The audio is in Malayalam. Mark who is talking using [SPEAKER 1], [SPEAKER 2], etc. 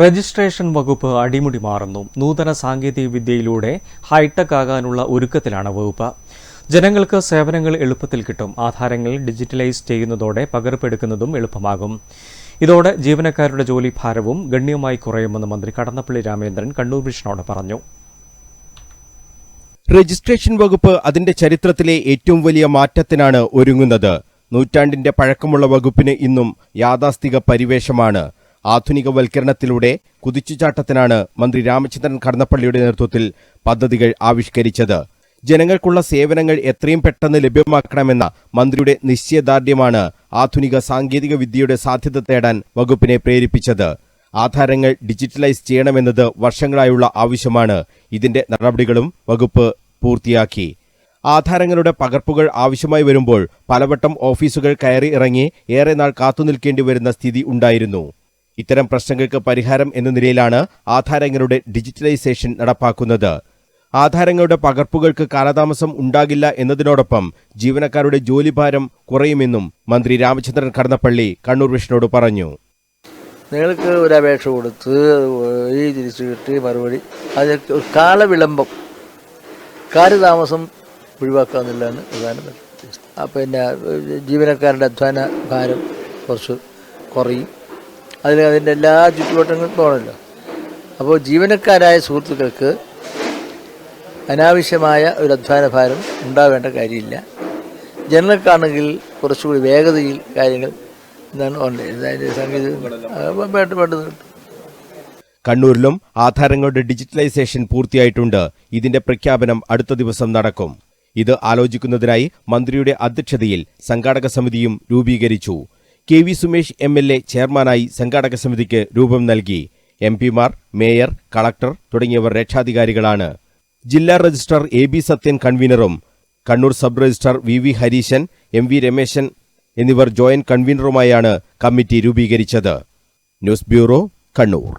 [SPEAKER 1] രജിസ്ട്രേഷൻ വകുപ്പ് അടിമുടി മാറുന്നു. നൂതന സാങ്കേതിക വിദ്യയിലൂടെ ഹൈടെക് ആകാനുള്ള ഒരുക്കത്തിലാണ് വകുപ്പ്. ജനങ്ങൾക്ക് സേവനങ്ങൾ എളുപ്പത്തിൽ കിട്ടും. ആധാരങ്ങൾ ഡിജിറ്റലൈസ് ചെയ്യുന്നതോടെ പകർപ്പെടുക്കുന്നതും എളുപ്പമാകും. ഇതോടെ ജീവനക്കാരുടെ ജോലി ഭാരവും ഗണ്യമായി കുറയുമെന്ന് മന്ത്രി കടന്നപ്പള്ളി രാമേന്ദ്രൻ കണ്ണൂർ വിഷ്ണോട് പറഞ്ഞു.
[SPEAKER 2] രജിസ്ട്രേഷൻ വകുപ്പ് അതിന്റെ ചരിത്രത്തിലെ ഏറ്റവും വലിയ മാറ്റത്തിനാണ് ഒരുങ്ങുന്നത്. നൂറ്റാണ്ടിന്റെ പഴക്കമുള്ള വകുപ്പിന് ഇന്നും യാഥാസ്ഥിക പരിവേഷമാണ് ആധുനികവൽക്കരണത്തിലൂടെ കുതിച്ചുചാട്ടത്തിനാണ് മന്ത്രി രാമചന്ദ്രൻ കടന്നപ്പള്ളിയുടെ നേതൃത്വത്തിൽ പദ്ധതികൾ ആവിഷ്കരിച്ചത്. ജനങ്ങൾക്കുള്ള സേവനങ്ങൾ എത്രയും പെട്ടെന്ന് ലഭ്യമാക്കണമെന്ന മന്ത്രിയുടെ നിശ്ചയദാർഢ്യമാണ് ആധുനിക സാങ്കേതിക വിദ്യയുടെ സാധ്യത തേടാൻ വകുപ്പിനെ പ്രേരിപ്പിച്ചത്. ആധാരങ്ങൾ ഡിജിറ്റലൈസ് ചെയ്യണമെന്നത് വർഷങ്ങളായുള്ള ആവശ്യമാണ്. ഇതിന്റെ നടപടികളും വകുപ്പ് പൂർത്തിയാക്കി. ആധാരങ്ങളുടെ പകർപ്പുകൾ ആവശ്യമായി വരുമ്പോൾ പലവട്ടം ഓഫീസുകൾ കയറി ഇറങ്ങി ഏറെ നാൾ കാത്തുനിൽക്കേണ്ടി വരുന്ന സ്ഥിതി ഉണ്ടായിരുന്നു. ഇത്തരം പ്രശ്നങ്ങൾക്ക് പരിഹാരം എന്ന നിലയിലാണ് ആധാരങ്ങളുടെ ഡിജിറ്റലൈസേഷൻ നടപ്പാക്കുന്നത്. ആധാരങ്ങളുടെ പകർപ്പുകൾക്ക് കാലതാമസം ഉണ്ടാകില്ല എന്നതിനോടൊപ്പം ജീവനക്കാരുടെ ജോലിഭാരം കുറയുമെന്നും മന്ത്രി രാമചന്ദ്രൻ കടന്നപ്പള്ളി കണ്ണൂർ വിഷ്ണോട് പറഞ്ഞു.
[SPEAKER 3] നിങ്ങൾക്ക് ഒരു അപേക്ഷ കൊടുത്ത് ഈ തിരിച്ചു കിട്ടി മറുപടി. ഒരു കാലവിളംബം. കാലതാമസം ഒഴിവാക്കുക എന്ന് പ്രധാന ആ പിന്നെ ജീവനക്കാരുടെ അധ്വാന ഭാരം കുറച്ച് കുറയും. അതിൽ അതിന്റെ എല്ലാ ചുറ്റുവട്ടങ്ങളും പോകണമല്ലോ അപ്പോൾ ജീവനക്കാരായ സുഹൃത്തുക്കൾക്ക് അനാവശ്യമായ ഒരു അധ്വാന ഭാരം ഉണ്ടാവേണ്ട കാര്യമില്ല. ജനങ്ങൾക്കാണെങ്കിൽ കുറച്ചുകൂടി വേഗതയിൽ കാര്യങ്ങൾ എന്താണ് ഓൺലൈൻ സംഗീതം
[SPEAKER 2] കണ്ണൂരിലും ആധാരങ്ങളുടെ ഡിജിറ്റലൈസേഷൻ പൂർത്തിയായിട്ടുണ്ട്. ഇതിന്റെ പ്രഖ്യാപനം അടുത്ത ദിവസം നടക്കും. ഇത് ആലോചിക്കുന്നതിനായി മന്ത്രിയുടെ അധ്യക്ഷതയിൽ സംഘാടക സമിതിയും രൂപീകരിച്ചു. K V Sumesh M L A ചെയർമാനായി സംഘാടക സമിതിക്ക് രൂപം നൽകി. എം പിമാർ മേയർ കളക്ടർ തുടങ്ങിയവർ രക്ഷാധികാരികളാണ്. ജില്ലാ registrar A B Sathyan കൺവീനറും Kannur sub registrar V V Hareeshan M V Rameshan എന്നിവർ ജോയിന്റ് കൺവീനറുമായാണ് കമ്മിറ്റി രൂപീകരിച്ചത്. News bureau Kannur.